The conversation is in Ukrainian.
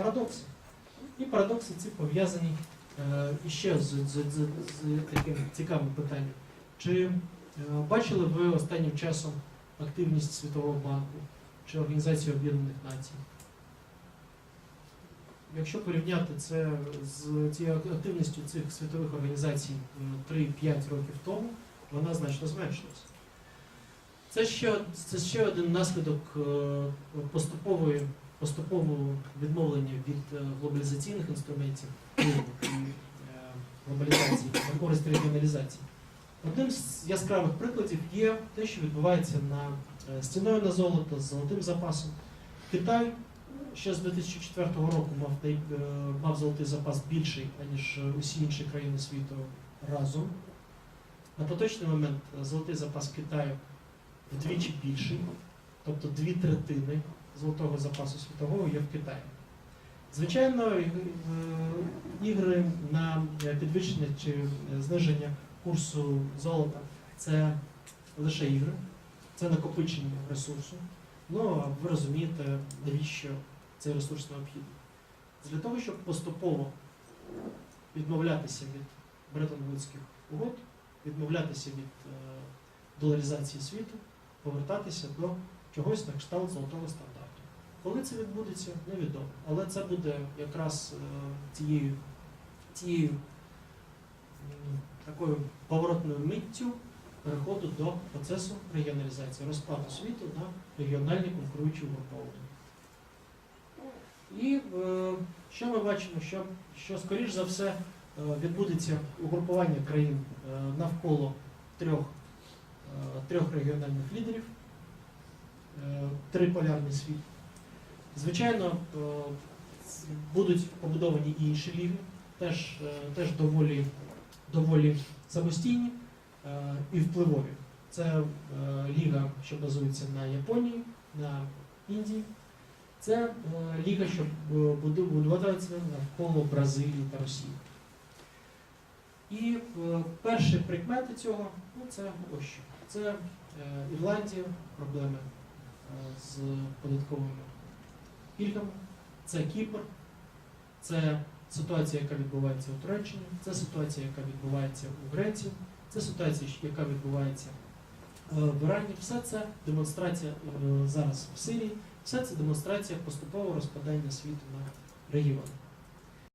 Парадокси. І парадокси ці пов'язані е, іще з, з, з, з таким цікавим питанням. Чи е, бачили ви останнім часом активність Світового банку чи Організації Об'єднаних Націй? Якщо порівняти це з цією активністю цих світових організацій е, 3-5 років тому, вона значно зменшилася. Це ще, це ще один наслідок е, поступової, поступового відмовлення від е, глобалізаційних інструментів і е, глобалізації на користь регіоналізації. Одним з яскравих прикладів є те, що відбувається на е, стіною на золото з золотим запасом. Китай ще з 2004 року мав, мав золотий запас більший, аніж усі інші країни світу разом. На поточний момент золотий запас Китаю вдвічі більший, тобто дві третини золотого запасу світового є в Китаї. Звичайно, е, ігри на е, підвищення чи е, зниження курсу золота це лише ігри, це накопичення ресурсу. Ну, а ви розумієте, навіщо цей ресурс необхідний. Для того, щоб поступово відмовлятися від Бреттон-Вудських угод, відмовлятися від доларизації світу, повертатися до чогось на кшталт золотого стандарту. Коли це відбудеться, невідомо. Але це буде якраз е, тією, тією такою поворотною миттю переходу до процесу регіоналізації, розкладу світу на регіональні конкуруючі угруповання. І е, що ми бачимо, що, що скоріш за все е, відбудеться угрупування країн навколо трьох, трьох регіональних лідерів, триполярний світ. Звичайно, е, будуть побудовані і інші ліги, теж, е, теж доволі, доволі самостійні е, і впливові. Це ліга, що базується на Японії, на Індії. Це ліга, що будуватиметься навколо Бразилії та Росії. І перші прикмети цього ну, це ось що. Це Ірландія, проблеми з податковими пільгами, це Кіпр, це ситуація, яка відбувається у Туреччині, це ситуація, яка відбувається у Греції, це ситуація, яка відбувається е, в Ірані. Все це демонстрація е, зараз в Сирії, все це демонстрація поступового розпадання світу на регіони.